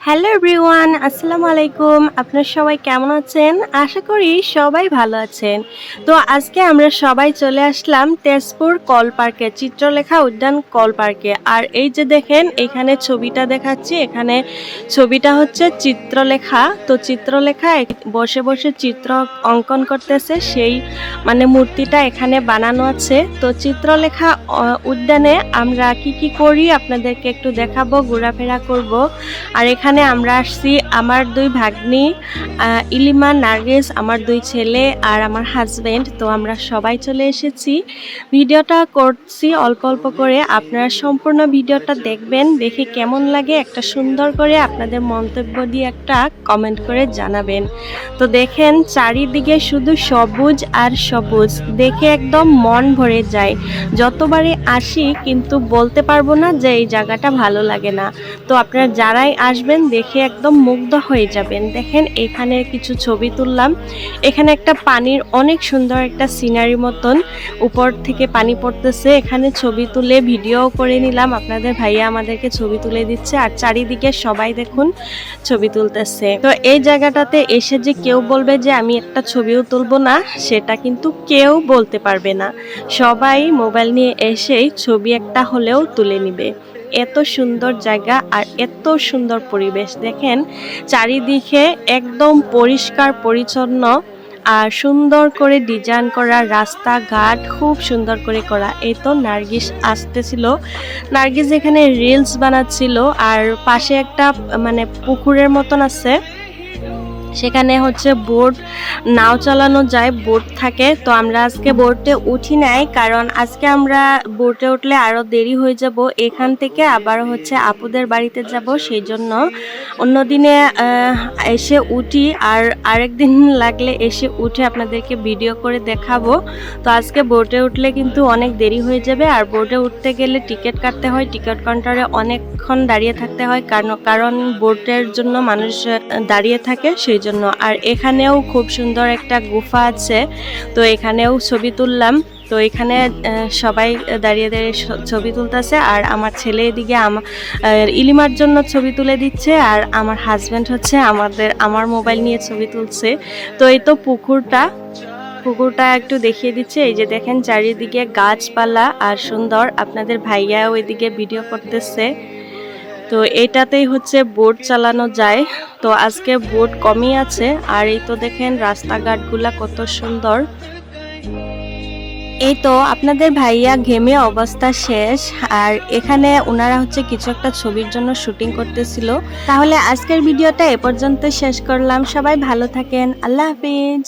Hello everyone আসসালামু আলাইকুম আপনারা সবাই কেমন আছেন? আশা করি সবাই ভালো আছেন। তো আজকে আমরা সবাই চলে আসলাম তেজপুর কল পার্কে, চিত্রলেখা উদ্যান কল পার্কে। আর এই যে দেখেন, এখানে ছবিটা দেখাচ্ছি। এখানে ছবিটা হচ্ছে চিত্রলেখা। তো চিত্রলেখা বসে বসে চিত্র অঙ্কন করতেছে। সেই মানে মূর্তিটা এখানে বানানো আছে। তো চিত্রলেখা উদ্যানে আমরা কি কি করি আপনাদেরকে একটু দেখাবো, ঘোরাফেরা করব। আর এখানে আমরা আসছি আমার দুই ভাগ্নি ইলিমা, নার্গিস, আমার দুই ছেলে আর আমার হাজবেন্ড তো আমরা সবাই চলে এসেছি। ভিডিওটা করছি অল্প অল্প করে। আপনারা সম্পূর্ণ ভিডিওটা দেখবেন, দেখে কেমন লাগে একটা সুন্দর করে আপনাদের মন্তব্য দিয়ে একটা কমেন্ট করে জানাবেন। তো দেখেন, চারিদিকে শুধু সবুজ আর সবুজ। দেখে একদম মন ভরে যায়। যতবারই আসি, কিন্তু বলতে পারব না যে এই জায়গাটা ভালো লাগে না। তো আপনারা যারাই আসবেন দেখে একদম মুগ্ধ হয়ে যাবেন। দেখেন এখানে কিছু ছবি তুললাম। এখানে একটা পানির অনেক সুন্দর একটা সিনারি মতন উপর থেকে পানি পড়তেছে। এখানে ছবি তুলে ভিডিও করে নিলাম। আপনাদের ভাইয়া আমাদেরকে ছবি তুলে দিচ্ছে। আর চারিদিকে সবাই দেখুন ছবি তুলতেছে। তো এই জায়গাটাতে এসে যে কেউ বলবে যে, আমি একটা ছবিও তুলবো না, সেটা কিন্তু কেউ বলতে পারবে না। সবাই মোবাইল নিয়ে এসেই ছবি একটা হলেও তুলে নিবে। এত সুন্দর জায়গা আর এত সুন্দর পরিবেশ। দেখেন, চারিদিকে একদম পরিষ্কার, পরিচ্ছন্ন আর সুন্দর করে ডিজাইন করা রাস্তাঘাট, খুব সুন্দর করে করা। এই তো নার্গিস আসতেছিল। নার্গিস এখানে রিলস বানাচ্ছিল আর পাশে একটা মানে পুকুরের মতন আছে। সেখানে হচ্ছে বোট নাও চালানো যায়, বোট থাকে। তো আমরা আজকে বোটে উঠি নাই, কারণ আজকে আমরা বোটে উঠলে আরও দেরি হয়ে যাব। এখান থেকে আবার হচ্ছে আপুদের বাড়িতে যাব সেই জন্য অন্যদিনে এসে উঠি। আর আরেকদিন লাগলে এসে উঠে আপনাদেরকে ভিডিও করে দেখাবো। তো আজকে বোটে উঠলে কিন্তু অনেক দেরি হয়ে যাবে। আর বোটে উঠতে গেলে টিকিট কাটতে হয়, টিকিট কাউন্টারে অনেকক্ষণ দাঁড়িয়ে থাকতে হয়। কারণ কারণ বোটের জন্য মানুষ দাঁড়িয়ে থাকে, সেই জন্য। আর এখানেও খুব সুন্দর একটা গুফা আছে। তো এখানেও ছবি তুললাম। তো এখানে সবাই দাঁড়িয়ে দাঁড়িয়ে ছবি তুলতেছে। আর আমার ছেলে এদিকে আমা- আহ, ইলিমার জন্য ছবি তুলে দিচ্ছে। আর আমার হাজব্যান্ড হচ্ছে আমাদের আমার মোবাইল নিয়ে ছবি তুলছে। তো এই তো পুকুরটা। পুকুরটা একটু দেখিয়ে দিচ্ছে। এই যে দেখেন চারিদিকে গাছপালা আর সুন্দর। আপনাদের ভাইয়া ওইদিকে ভিডিও করতেছে। তো এটাতেই হচ্ছে বোট চালানো যায়। তো আজকে বোট কমই আছে, আর এই তো দেখেন রাস্তাঘাটগুলা কত সুন্দর। এই তো আপনাদের ভাইয়া ঘেমে অবস্থা শেষ, আর এখানে ওনারা হচ্ছে কিছু একটা ছবির জন্য শুটিং করতেছিল। তাহলে আজকের ভিডিওটা এ পর্যন্ত শেষ করলাম। সবাই ভালো থাকেন। আল্লাহ হাফিজ।